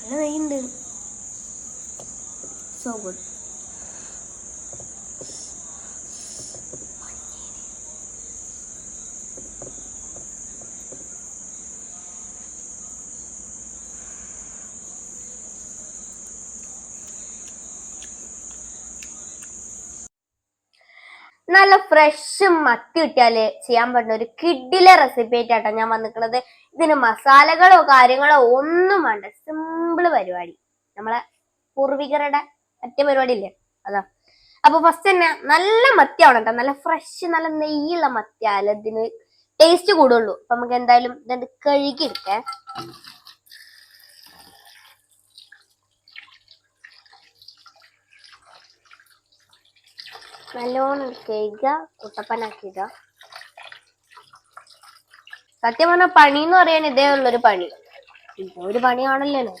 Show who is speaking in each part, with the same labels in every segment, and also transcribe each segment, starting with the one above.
Speaker 1: നല്ല നെയ്യുണ്ട് so good നല്ല ഫ്രഷ് മത്തി കിട്ടിയാൽ ചെയ്യാൻ പറ്റുന്ന ഒരു കിഡിലെ റെസിപ്പി ആയിട്ടാട്ടോ ഞാൻ വന്നിട്ടുള്ളത് ഇതിന് മസാലകളോ കാര്യങ്ങളോ ഒന്നും വേണ്ട. സിമ്പിൾ പരിപാടി. നമ്മളെ പൂർവികരുടെ മറ്റേ പരിപാടി ഇല്ലേ അതാ. അപ്പൊ ഫസ്റ്റ് തന്നെ നല്ല മത്തി ആവണം കേട്ടോ നല്ല ഫ്രഷ് നല്ല നെയ്യുള്ള മത്തിയാലും ഇതിന് ടേസ്റ്റ് കൂടുള്ളൂ. അപ്പൊ നമുക്ക് എന്തായാലും ഇതെന്ത് കഴുകിയെടുക്കേ. നല്ലോണം കഴുകുക കുട്ടപ്പനാക്കുക സത്യം പറഞ്ഞ പണി എന്ന് പറയാൻ ഇതേ ഉള്ളൊരു പണി. ഒരു പണിയാണല്ലോ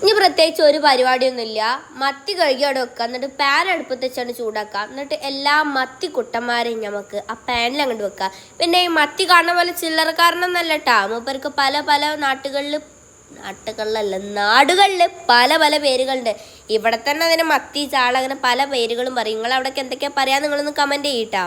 Speaker 1: ഇനി പ്രത്യേകിച്ച് ഒരു പരിപാടിയൊന്നുമില്ല. മത്തി കഴുകി അവിടെ വെക്കുക. എന്നിട്ട് പാൻ അടുപ്പത്ത് വെച്ചാണ് ചൂടാക്കുക. എന്നിട്ട് എല്ലാ മത്തി കുട്ടന്മാരെയും നമുക്ക് ആ പാനിൽ അങ്ങോട്ട് വെക്കുക. പിന്നെ ഈ മത്തി കാണുന്ന പോലെ ചില്ലറക്കാരനൊന്നല്ല കേട്ടാ മൂപ്പർക്ക് പല പല നാട്ടുകളിൽ നാട്ടുകളിലല്ല നാടുകളിൽ പല പല പേരുകളുണ്ട്. ഇവിടെ തന്നെ അതിന് മത്തി ചാള അങ്ങനെ പല പേരുകളും പറയും. നിങ്ങൾ അവിടേക്ക് എന്തൊക്കെയാ പറയാ നിങ്ങളൊന്ന് കമന്റ് ചെയ്യട്ടാ.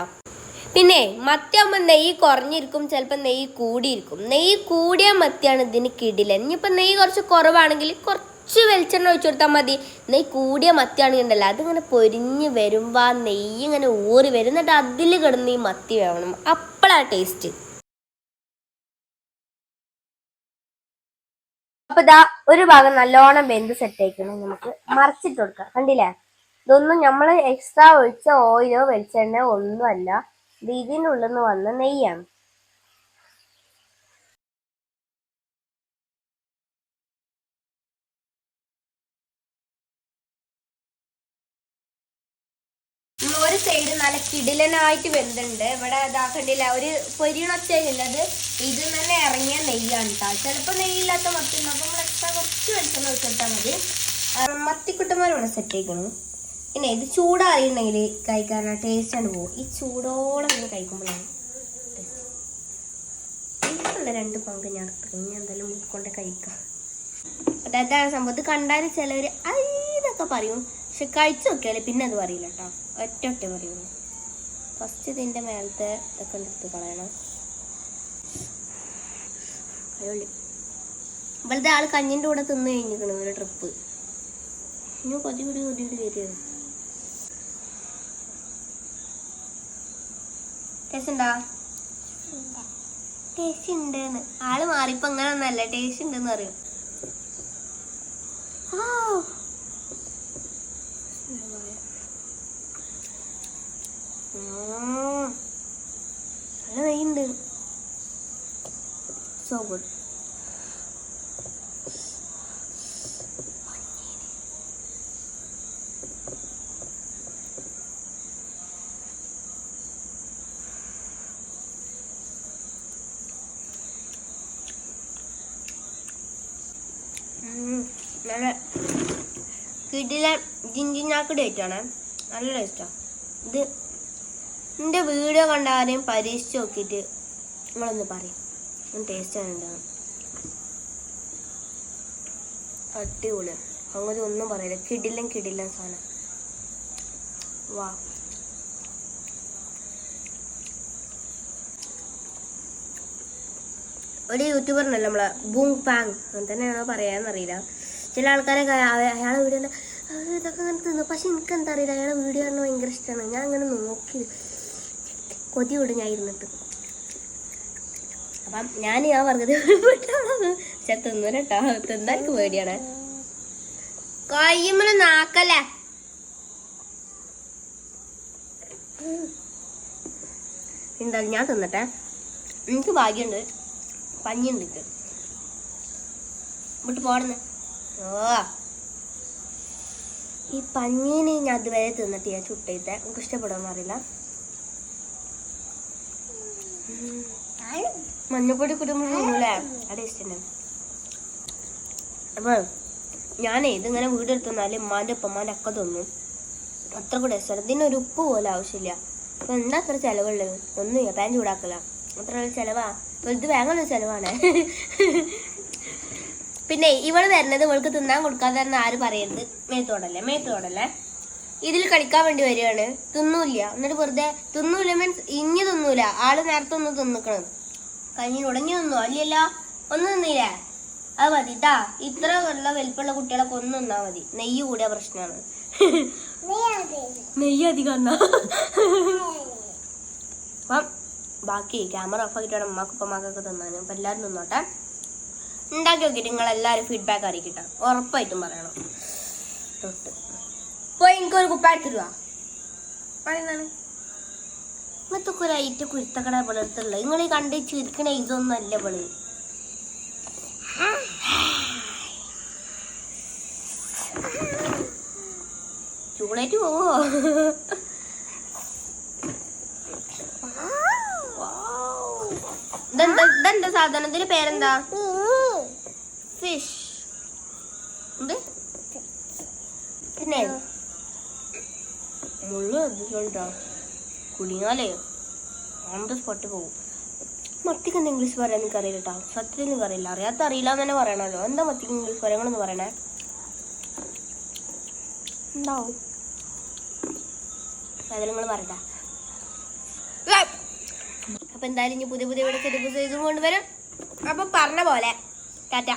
Speaker 1: പിന്നെ മത്തിയാകുമ്പോൾ നെയ്യ് കുറഞ്ഞിരിക്കും ചിലപ്പോൾ നെയ്യ് കൂടിയിരിക്കും. നെയ്യ് കൂടിയ മത്തിയാണ് ഇതിന് കിടിലൻ. ഇനിയിപ്പോൾ നെയ്യ് കുറച്ച് കുറവാണെങ്കിൽ കുറച്ച് വെളിച്ചെണ്ണ ഒഴിച്ചു കൊടുത്താൽ മതി. നെയ്യ് കൂടിയ മത്തിയാണെങ്കിൽ ഉണ്ടല്ലോ അതിങ്ങനെ പൊരിഞ്ഞ് വരുമ്പോൾ നെയ്യ് ഇങ്ങനെ ഊറി വരും. എന്നിട്ട് അതിൽ കിടന്ന് ഈ മത്തി വേണം അപ്പോഴാണ് ടേസ്റ്റ് അപ്പൊ ഇതാ ഒരു ഭാഗം നല്ലോണം വെന്ത് സെറ്റ് ആയിക്കണം നമുക്ക് മറിച്ചിട്ട് കൊടുക്കാം. കണ്ടില്ലേ? ഇതൊന്നും നമ്മൾ എക്സ്ട്രാ ഒഴിച്ച ഓയിലോ വെളിച്ചെണ്ണയോ ഒന്നുമല്ല. ഇത് ഇതിനുള്ളിൽ നിന്ന് വന്ന നെയ്യാണ്. നല്ല കിടിലനായിട്ട് വെന്തുണ്ട് ഇവിടെ ഇതാക്കണ്ടില്ല ഒരു പൊരിയണൊച്ചയിലുള്ളത് ഇത് തന്നെ ഇറങ്ങിയ നെയ്യാണ് കേട്ടോ ചിലപ്പോൾ നെയ്യില്ലാത്ത മത്തി അപ്പം നമ്മൾ എക്സ്ട്രാ കുറച്ച് വെളിച്ചെണ്ണ വെച്ചിട്ടാൽ മതി. ആ, മത്തിക്കുട്ടന്മാർ ഇവിടെ സെറ്റ് ആയിക്കണം. പിന്നെ ഇത് ചൂടാറിയിട്ടുണ്ടെങ്കിൽ കഴിക്കാൻ ടേസ്റ്റ് ആണ് പോകും ഈ ചൂടോളം ഇങ്ങനെ കഴിക്കുമ്പോഴാണ് ടേസ്റ്റ് രണ്ട് പങ്ക് ഞാൻ ഇനി എന്തായാലും ഉൾക്കൊണ്ട് കഴിക്കാം. അതായത് സംഭവം. ഇത് കണ്ടാൽ ചിലവർ ഇതൊക്കെ പറയും. പക്ഷെ കഴിച്ചു നോക്കിയാൽ പിന്നെ അത് പറയില്ല കേട്ടോ ഒറ്റ ഒറ്റ പറയുള്ളൂ ഫസ്റ്റ് ഇതിന്റെ മേലത്തെ ഇതൊക്കെ എടുത്ത് കളയണം. അയ്യോളി ഇവിടുത്തെ ആൾ കഞ്ഞിന്റെ കൂടെ തിന്ന് കഴിഞ്ഞിരിക്കണം ഒരു ട്രിപ്പ് ഇനി കൊതി കൂടി കൊതി കൂടി വരികയാണ് ടേസ്റ്റ് ടേസ്റ്റ് ഉണ്ടെന്ന് ആൾ മാറിയപ്പോ അങ്ങനെ ഒന്നല്ല ടേസ്റ്റ് ഉണ്ടെന്ന് അറിയാം ആ. നല്ല നെയ്യുണ്ട് സോ ഗുഡ് നല്ല കിടിലെ ജിഞ്ചിഞ്ഞാക്കടി ആയിട്ടാണ്. നല്ല ടേസ്റ്റാണ് ഇത് എന്റെ വീഡിയോ കണ്ട ആരെയും പരീക്ഷിച്ച് നോക്കിയിട്ട് നിങ്ങളൊന്ന് പറയും. ടേസ്റ്റ് ഉണ്ടാകും അടിപൊളി അങ്ങനെ ഒന്നും പറയില്ല. കിടില്ലം കിടില്ലം സാധനം. വാ. ഒരു യൂട്യൂബറിനല്ല നമ്മളെ ബൂങ് പാങ് അങ്ങനെ തന്നെയാണോ പറയാന്നറിയില്ല ചില ആൾക്കാരൊക്കെ അയ- അയാളെ വീഡിയോ ഇതൊക്കെ അങ്ങനെ തിന്നു. പക്ഷെ എനിക്ക് എന്താ അറിയില്ല. അയാളെ വീഡിയോ കാണുന്നത് ഭയങ്കര ഇഷ്ടമാണ് ഞാൻ അങ്ങനെ നോക്കി കൊതി ഉടഞ്ഞായിരുന്നിട്ട് അപ്പം ഞാൻ ഞാൻ പറഞ്ഞത് പക്ഷെ തിന്നു കേട്ടോ തിന്നാൻ എനിക്ക് പേടിയാണ് നാക്കല്ലേ? എന്തായാലും ഞാൻ തിന്നട്ടെ. എനിക്ക് ഭാഗ്യമുണ്ട് പഞ്ഞിണ്ട് ഇത് വിട്ട് പോടുന്നു. ഓ. ഈ പഞ്ഞീനെ ഞാൻ അതുവരെ തിന്നിട്ട് ഞാൻ ചുട്ടയിത്തെ. എനിക്ക് ഇഷ്ടപ്പെടുമെന്ന് അറിയില്ല. മഞ്ഞപ്പൊടി കുടുംബല്ലേ അത് ഇഷ്ടം. അപ്പൊ ഞാനേ ഇതിങ്ങനെ വീടെടുത്തെന്നാൽ ഉമ്മാന്റെ ഉപ്പമാന്റെ ഒക്കെ തോന്നും. അത്ര കൂടെ ഇഷ്ടം ഒരു ഉപ്പ് പോലെ ആവശ്യമില്ല. അപ്പൊ എന്താ അത്ര ചെലവുള്ളത് ഒന്നുമില്ല പാൻ ചൂടാക്കല. അത്ര ചെലവാ. വലുത് വേഗം ചെലവാണ്. പിന്നെ ഇവൾ വരുന്നത് ഇവൾക്ക് തിന്നാൻ കൊടുക്കാതെ ആര് പറയരുത്? മേത്തോടല്ലേ മേത്തോടല്ലേ ഇതിൽ കളിക്കാൻ വേണ്ടി വരികയാണ്. തിന്നൂല്ല. എന്നിട്ട് വെറുതെ തിന്നൂല മീൻസ് ഇഞ്ഞു തിന്നൂല. ആൾ നേരത്തെ ഒന്ന് തിന്നിക്കണം. കഞ്ഞി ഉടഞ്ഞു തിന്നു? അല്ലല്ല. ഒന്ന് തിന്നില്ലേ? അത് മതി ഇതാ ഇത്ര ഉള്ള വലിപ്പമുള്ള കുട്ടികളൊക്കെ ഒന്ന് തിന്നാ മതി. നെയ്യ് കൂടിയ പ്രശ്നമാണ് നെയ്യ് അധികം അപ്പം ബാക്കി ക്യാമറ ഓഫ് ആക്കിയിട്ട് അമ്മയ്ക്ക് ഉപ്പമാക്കൊക്കെ തിന്നാൻ അപ്പം എല്ലാവരും തിന്നോട്ടെ. ഉണ്ടാക്കി നോക്കിയിട്ട് നിങ്ങൾ എല്ലാവരും ഫീഡ്ബാക്ക് അറിയിക്കട്ടെ. ഉറപ്പായിട്ടും പറയണം. തൊട്ട്. പോയി എനിക്കൊരു കുപ്പ എടുത്തിടുവാ പറയുന്നതാണ്. ഇങ്ങനത്തെ ഒരു ഐറ്റ കുരുത്തക്കട അടുത്തുള്ളത് നിങ്ങൾ കണ്ട് ചിരിക്കണ ഇതൊന്നും അല്ല ഇവൾ. ചൂടായിട്ട് പോവോ? ഇതെന്താ ഇതെന്താ പേരെന്താ? ഫിഷ്. എന്ത്? പിന്നെ? മുള്ളു ശ്രദ്ധിച്ചോട്ടോ കുടുങ്ങിയാലേ? ഓൺ ദ സ്പോട്ട് പോകും. മത്തിക്ക് എന്താ ഇംഗ്ലീഷ് പറയാൻ എനിക്ക് അറിയില്ല കേട്ടോ സത്യത്തിൽ എനിക്ക് അറിയില്ല അറിയാത്ത അറിയില്ല എന്ന് തന്നെ പറയണല്ലോ. എന്താ മത്തിക്ക് ഇംഗ്ലീഷ് പറയാങ്ങളെന്ന് പറയണേ? ഉണ്ടാവും അതിൽ നിങ്ങൾ പറയട്ടെ. അപ്പൊ എന്തായാലും ഇനി പുതിയ പുതിയ വീഡിയോസ് പുതിയ ഇതും കൊണ്ടുവരും അപ്പൊ പറഞ്ഞ പോലെ. ടാറ്റ.